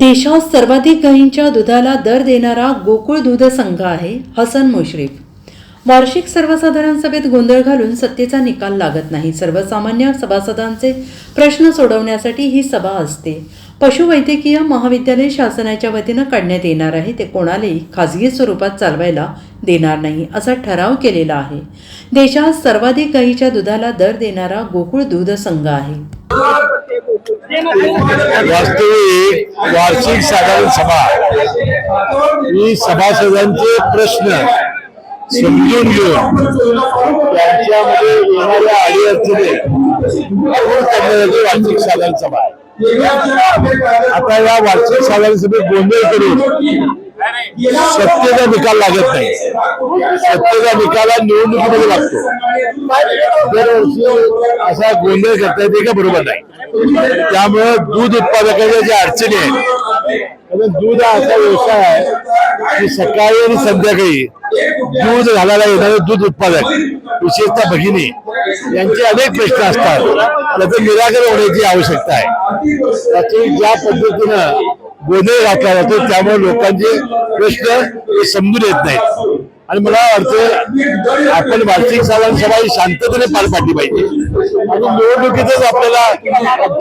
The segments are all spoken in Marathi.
देशात सर्वाधिक गायींच्या दुधाला दर देणारा गोकुळ दूध संघ आहे हसन मुश्रीफ. वार्षिक सर्वसाधारण सभेत गोंधळ घालून सत्तेचा निकाल लागत नाही. सर्वसामान्य सभासदांचे प्रश्न सोडवण्यासाठी ही सभा असते. पशुवैद्यकीय महाविद्यालय शासनाच्या वतीनं काढण्यात येणार आहे. ते कोणालाही खाजगी स्वरूपात चालवायला देणार नाही असा ठराव केलेला आहे. देशात सर्वाधिक गायीच्या दुधाला दर देणारा गोकुळ दूध संघ आहे. वास्तविक वार्षिक साधारण सभा. ही सभासदांचे प्रश्न समजून घेऊन त्यांच्यामध्ये येणाऱ्या अडीअडचणी दूर वार्षिक साधारण सभा आहे. आता या वार्षिक साधारण सभेत गोंधळ करून सत्तेचा निकाल लागत नाही. सत्तेचा निकाल हा निवडणुकीमध्ये लागतो. दरवर्षी असा गोंधळ करता येते का बरोबर नाही. त्यामुळे दूध उत्पादकाच्या ज्या अडचणी आहेत कारण दूध हा असा व्यवसाय आहे की सकाळी आणि संध्याकाळी दूध घालायला येणारे दूध उत्पादक विशेषतः भगिनी यांचे अनेक प्रश्न असतात. त्याचं निराकरण होण्याची आवश्यकता आहे. त्याची ज्या पद्धतीनं गोंधळ घातला जातो त्यामुळे लोकांचे प्रश्न हे समजून येत नाहीत. आणि मला वाटतं आपण वार्षिक साधारण सभा ही शांततेने पार पाडली पाहिजे. आणि निवडणुकीतच आपल्याला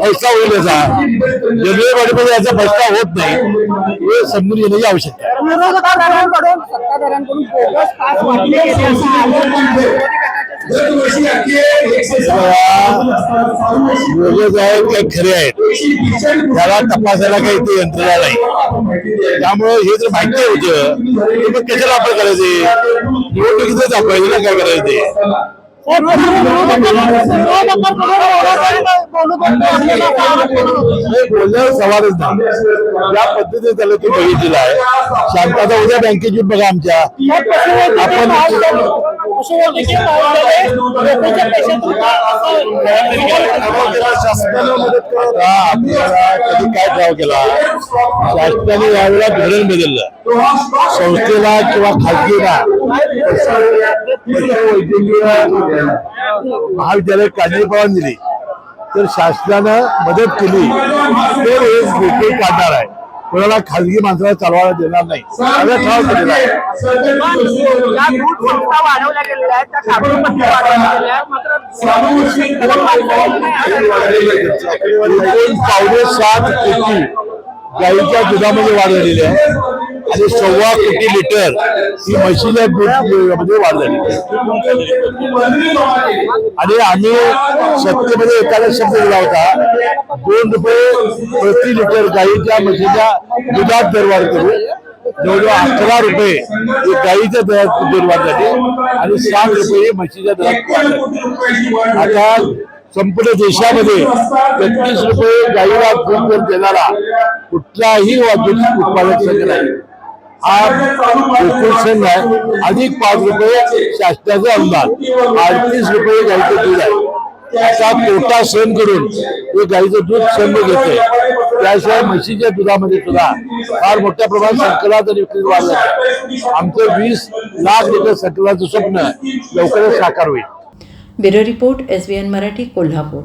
फैसला होईल याचा. रेल्वे याचा फैसला होत नाही हे समजून घेण्याची आवश्यकता आहे. खरे आहेत. त्याला तपासायला काही ते यंत्रणा नाही. त्यामुळे हे जर माहिती होतं मग कशाला आपण करायचे? निवडणुकीच दाखवायचं ना काय करायचे? बोलण्यावर सवालच नाही. या पद्धतीने त्याला ते बघितलेलं आहे शांताचा उद्या बँकेची बघा आमच्या. आपण शासनानं मदत करत आपल्याला कधी काय ठाव केला? शासनाने यावेळेला धोरण बदललं. संस्थेला किंवा खाजगीला वैद्यकीय महाविद्यालय काढण्याची परवानगी दिली. तर शासनानं मदत केली. तर गोकुळ काढणार आहे. कोणाला खाजगी माणसाला चालवायला देणार नाही. असा ठराव केलेला आहे. पावणे सात कोटी गाईच्या दुधामध्ये वाढ झालेली आहे. आणि सव्वा कोटी लिटर ही म्हशीच्या दूधमध्ये म्हणजे वाढ झाली आहे. आणि आम्ही सत्तेमध्ये एखादा शब्द दिला होता दोन रुपये प्रति लिटर गाईच्या म्हशीच्या दुधात दरवाढ करू. जवळजवळ अकरा रुपये हे गाईच्या दरात दरवाढ झाली आणि सात रुपये म्हशीच्या दरात आता संपूर्ण देशामध्ये तेहतीस रुपये गाईला दूध देणारा कुठलाही दूध उत्पादक संघ नाही. आहे अधिक पाच रुपये शासनाचं अनुदान. अडतीस रुपये गाईचं दूध आहे. त्याचा तोटा सहन करून हे गाईचं दूध संघ घेते त्याशिवाय म्हशीच्या दुधामध्ये सुद्धा फार मोठ्या प्रमाणात संकलात आणि विक्री वाढ आमचं वीस लाख लिटर संकलाचं स्वप्न लवकरच साकार होईल. Bureau report S B N Marathi Kolhapur.